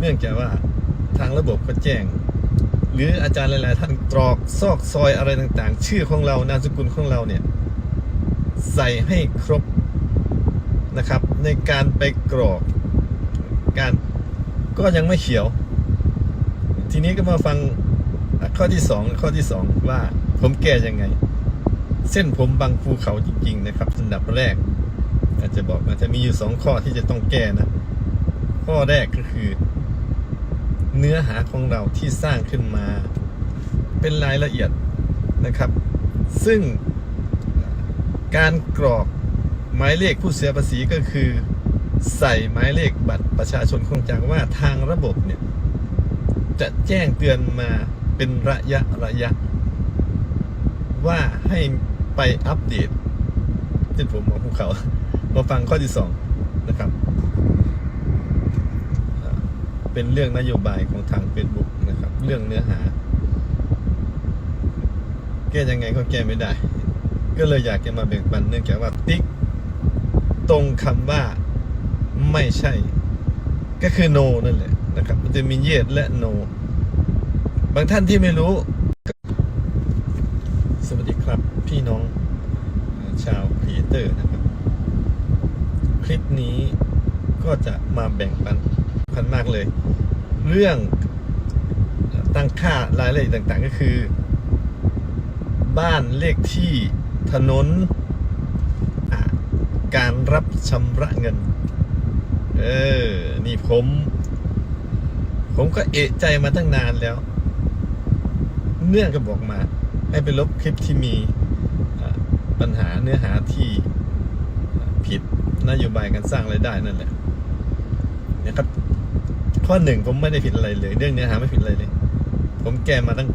เนื่องจากว่าทางระบบก็แจ้ง หรืออาจารย์หลาย ๆ ท่านตรอกซอกซอยอะไรต่าง ๆ ชื่อของเรานามสกุลของเราเนี่ย ใส่ให้ครบนะครับ ในการไปกรอกการก็ยังไม่เขียว ทีนี้ก็มาฟังข้อที่สองข้อที่สองว่าผมแก้ยังไง เส้นผมบางภูเขาจริง ๆ นะครับอันดับแรกอาจจะบอกนะจะมีอยู่สองข้อที่จะต้องแก้นะ ข้อแรกก็คือ เนื้อหาของเราที่สร้างขึ้นมา เป็นรายละเอียดนะครับ ซึ่งการกรอกหมายเลขผู้เสียภาษีก็คือ ใส่หมายเลขบัตรประชาชนของจากว่าทางระบบเนี่ย จะแจ้งเตือนมาเป็นระยะระยะ ว่าให้ไปอัปเดตเช่ผมของภูเขา มาฟังข้อที่สองนะครับ เป็นเรื่องนโยบายของทาง Facebook นะครับ เรื่องเนื้อหา แก้ยังไงก็แก้ไม่ได้ ก็เลยอยากจะมาแบ่งปันเนื่องจากว่าติ๊กตรงคำว่าไม่ใช่ ก็คือ no นั่นแหละนะครับ มันจะมี yes และ no บางท่านที่ไม่รู้ สวัสดีครับพี่น้องชาวครีเอเตอร์นะครับ คลิปนี้ก็จะมาแบ่งปัน พันมากเลย เรื่องตั้งค่ารายละเอียดต่างๆก็คือ บ้านเลขที่ถนนการรับชำระเงิน เออ นี่ผม ผมก็เอะใจมาตั้งนานแล้ว เนื่องก็บอกมา ให้ไปลบคลิปที่มีปัญหาเนื้อหาที่ผิดนโยบายการสร้างรายได้นั่นแหละนะครับ ข้อหนึ่งผมไม่ได้ผิดอะไรเลย เรื่องเนื้อหาไม่ผิดอะไรเลย ผมแก้มาตั้ง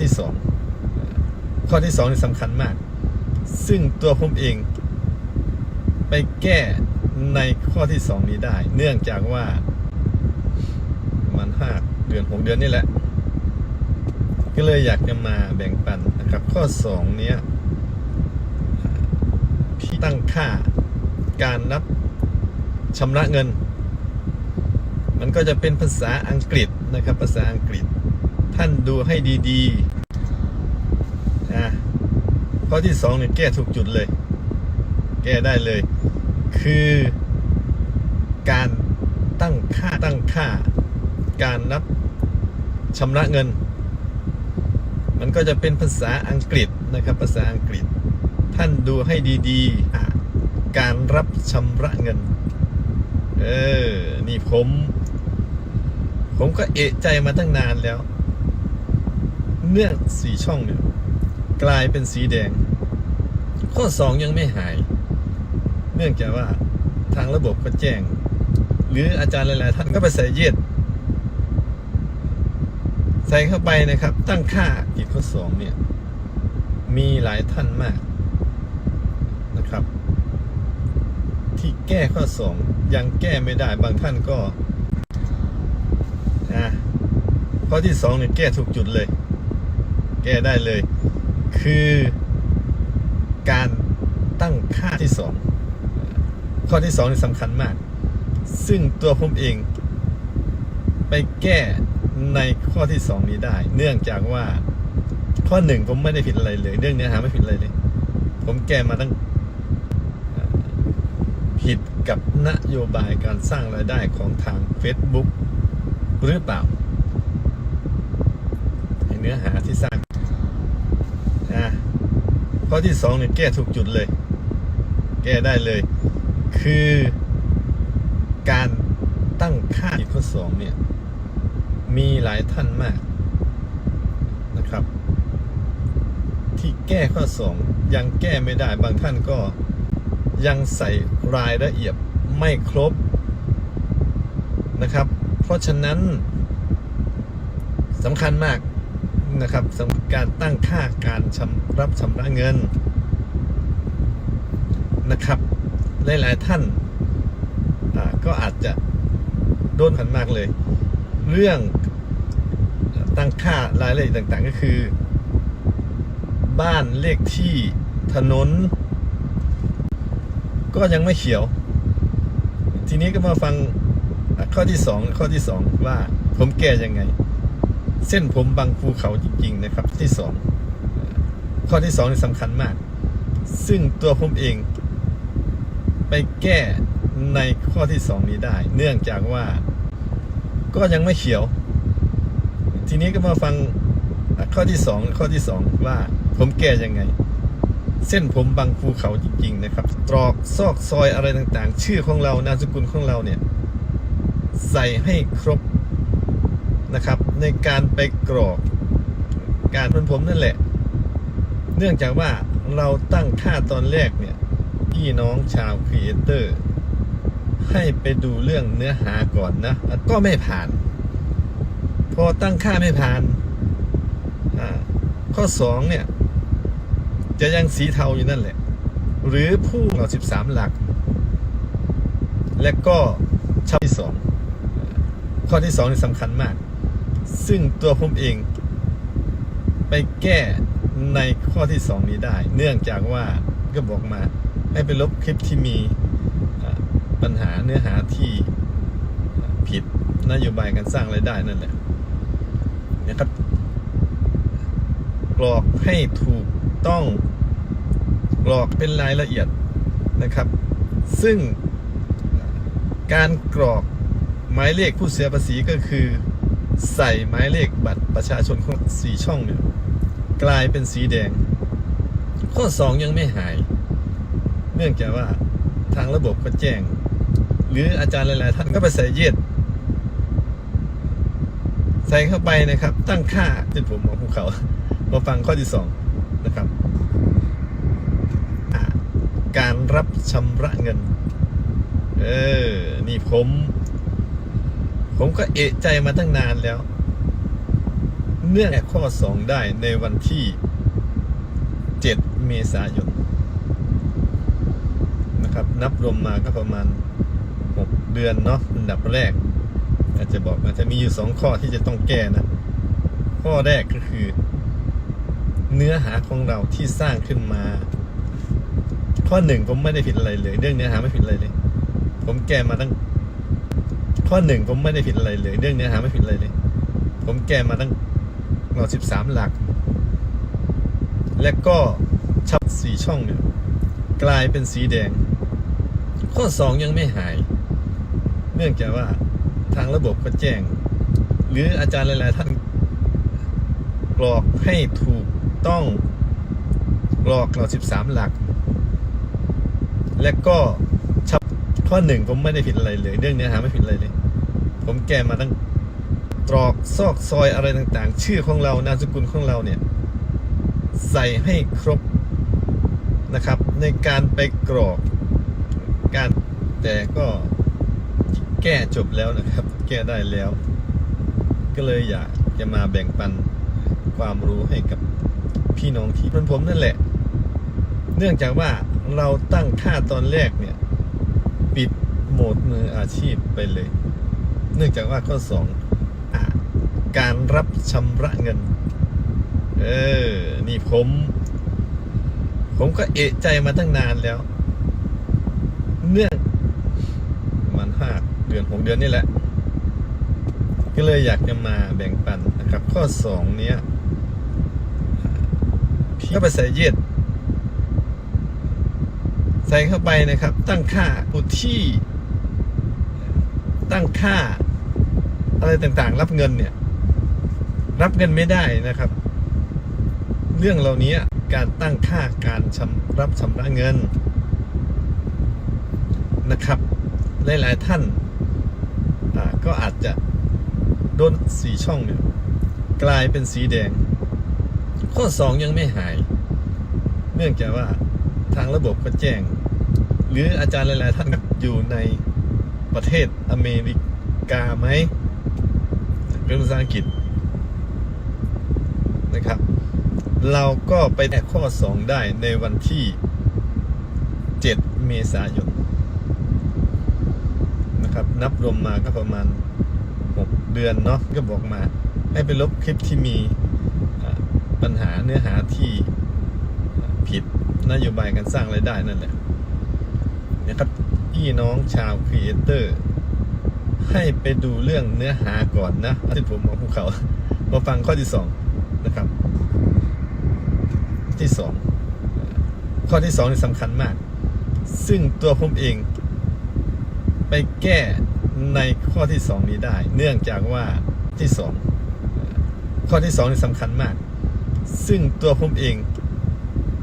ที่สองข้อที่สองนี่สำคัญมาก ซึ่งตัวผมเอง ไปแก้ในข้อที่สองนี้ได้ เนื่องจากว่ามันห้าเดือนหกเดือนนี่แหละ ก็เลยอยากจะมาแบ่งปันนะครับ ข้อสองเนี้ยพี่ตั้งค่าการนับชำระเงิน มันก็จะเป็นภาษาอังกฤษนะครับ ภาษาอังกฤษ ท่านดูให้ดีๆอะข้อที่สองเนี่ยแก้ถูกจุดเลย แก้ได้เลย คือการตั้งค่าตั้งค่า การนับชำระเงิน มันก็จะเป็นภาษาอังกฤษนะครับ ภาษาอังกฤษ ท่านดูให้ดีๆ การรับชำระเงิน เออ นี่ผม ผมก็เอะใจมาตั้งนานแล้ว เนื่องสีช่องเนี่ยกลายเป็นสีแดง ข้อสองยังไม่หาย เนื่องจากว่าทางระบบก็แจ้ง หรืออาจารย์หลาย ๆ ท่านก็ไปใส่เย็ดใส่เข้าไปนะครับ ตั้งค่าอีกข้อสองเนี่ย มีหลายท่านมากนะครับ ที่แก้ข้อสองยังแก้ไม่ได้บางท่านก็ อะข้อที่สองเนี่ยแก้ถูกจุดเลย แก้ได้เลย คือการตั้งค่าที่สองข้อที่สองนี่สำคัญมาก ซึ่งตัวผมเอง ไปแก้ในข้อที่สองนี้ได้ เนื่องจากว่าข้อหนึ่งผมไม่ได้ผิดอะไรเลย เรื่องเนื้อหาไม่ผิดอะไรเลย ผมแก้มาตั้งผิดกับนโยบายการสร้างรายได้ของทาง Facebook หรือเปล่าไอ้เนื้อหาที่สร้างอะข้อที่สองเนี่ยแก้ถูกจุดเลย แก้ได้เลย คือการตั้งค่าอีกข้อสองเนี่ย มีหลายท่านมากนะครับ ที่แก้ข้อสองยังแก้ไม่ได้บางท่านก็ยังใส่รายละเอียดไม่ครบนะครับ ราะฉะนั้นสำคัญมากนะครับสำหรับการตั้งค่าการชำรับชำระเงินนะครับ หลาย ๆ ท่านาก็อาจจะโดนขันมากเลย เรื่องตั้งค่ารายละเอียดต่าง ๆ ก็คือ บ้านเลขที่ถนน ก็ยังไม่เขียว ทีนี้ก็มาฟัง ข้อที่สองข้อที่สองว่าผมแก้ยังไง เส้นผมบางภูเขาจริง ๆ นะครับ ที่สองข้อที่สองนี่สำคัญมาก ซึ่งตัวผมเอง ไปแก้ในข้อที่สองนี้ได้ เนื่องจากว่า ก็ยังไม่เขียว ทีนี้ก็มาฟังข้อที่สองข้อที่สองว่าผมแก้ยังไง เส้นผมบางภูเขาจริง ๆ นะครับ ตรอกซอกซอยอะไรต่างๆ ชื่อของเรานามสกุลของเราเนี่ย ใส่ให้ครบนะครับ ในการไปกรอกการเป็นผมนั่นแหละ เนื่องจากว่าเราตั้งค่าตอนแรกเนี่ย พี่น้องชาวครีเอเตอร์ให้ไปดูเรื่องเนื้อหาก่อนนะ ก็ไม่ผ่าน พอตั้งค่าไม่ผ่าน ข้อสองเนี่ย จะยังสีเทาอยู่นั่นแหละ หรือผู้เรา13 หลัก และก็ช่องที่สอง ข้อที่สองนี่สำคัญมาก ซึ่งตัวผมเอง ไปแก้ในข้อที่สองนี้ได้ เนื่องจากว่าก็บอกมา ให้ไปลบคลิปที่มีปัญหาเนื้อหาที่ผิดนโยบายการสร้างรายได้นั่นแหละนะครับกรอกให้ถูกต้องกรอกเป็นรายละเอียดนะครับ ซึ่งการกรอก หมายเลขผู้เสียภาษีก็คือ ใส่หมายเลขบัตรประชาชนของสีช่องเนี่ยกลายเป็นสีแดง ข้อ 2 ยังไม่หาย เนื่องจากว่าทางระบบก็แจ้ง หรืออาจารย์หลาย ๆ ท่านก็ไปใส่เย็ดใส่เข้าไปนะครับ ตั้งค่าเป็นผมของภูเขามาฟังข้อที่ 2 นะครับ การรับชำระเงิน เออ นี่ผม ผมก็เอะใจมาตั้งนานแล้ว เนื่องข้อ2ได้ในวันที่ 7 เมษายนนะครับ นับรวมมาก็ประมาณ 6 เดือนเนาะอันดับแรก อาจจะบอกอาจจะมีอยู่ 2 ข้อที่จะต้องแก้นะ ข้อแรกก็คือ เนื้อหาของเราที่สร้างขึ้นมา ข้อหนึ่งผมไม่ได้ผิดอะไรเลย เรื่องเนื้อหาไม่ผิดอะไรเลย ผมแก้มาตั้ง ข้อหนึ่งผมไม่ได้ผิดอะไรเลย เรื่องเนื้อหาไม่ผิดอะไรเลย ผมแก้มาตั้งเราสิบสามหลัก และก็ชับสีช่องเนี่ยกลายเป็นสีแดง ข้อสองยังไม่หาย เนื่องจากว่าทางระบบก็แจ้ง หรืออาจารย์หลาย ๆ ท่านกรอกให้ถูกต้องกรอกเราสิบสามหลัก และก็ ข้อหนึ่งผมไม่ได้ผิดอะไรเลย เรื่องเนื้อหาไม่ผิดอะไรเลย ผมแก้มาตั้งตรอกซอกซอยอะไรต่างๆ ชื่อของเรานามสกุลของเราเนี่ย ใส่ให้ครบนะครับ ในการไปกรอกการแต่ก็แก้จบแล้วนะครับ แก้ได้แล้ว ก็เลยอยากจะมาแบ่งปันความรู้ให้กับพี่น้องที่เป็นผมนั่นแหละ เนื่องจากว่าเราตั้งค่าตอนแรกเนี่ย ปิดโหมดมืออาชีพไปเลย เนื่องจากว่าข้อสองอการรับชำระเงิน เออ นี่ผม ผมก็เอะใจมาตั้งนานแล้ว เนื่องประมันห้าเดือนหกเดือนนี่แหละ ก็เลยอยากจะมาแบ่งปันนะครับ ข้อสองเนี้ยก็ไปใส่เย็ด ใส่เข้าไปนะครับ ตั้งค่าอุที่ ตั้งค่า อะไรต่างๆ รับเงินเนี่ย รับเงินไม่ได้นะครับ เรื่องเหล่านี้การตั้งค่าการชำรับชำระเงินนะครับ หลายๆท่านาก็อาจจะโดนสีช่องเนี่ยกลายเป็นสีแดง ข้อ 2 ยังไม่หาย เนื่องจากว่า ทางระบบก็แจ้ง หรืออาจารย์หลาย ๆ ท่านอยู่ในประเทศอเมริกาไหมเป็นภาษาอังกฤษนะครับ เราก็ไปแก้ข้อ 2 ได้ในวันที่ 7 เมษายนนะครับ นับรวมมาก็ประมาณ 6 เดือนเนาะก็บอกมา ให้ไปลบคลิปที่มีปัญหาเนื้อหาที่ผิด นโยบายการสร้างรายได้นั่นแหละนะครับพี่น้องชาวครีเอเตอร์ให้ไปดูเรื่องเนื้อหาก่อนนะที่ผมบอกภูเขามาฟังข้อที่สองนะครับ ที่สองข้อที่สองนี่สำคัญมาก ซึ่งตัวผมเอง ไปแก้ในข้อที่สองนี้ได้ เนื่องจากว่าที่สองข้อที่สองนี่สำคัญมาก ซึ่งตัวผมเอง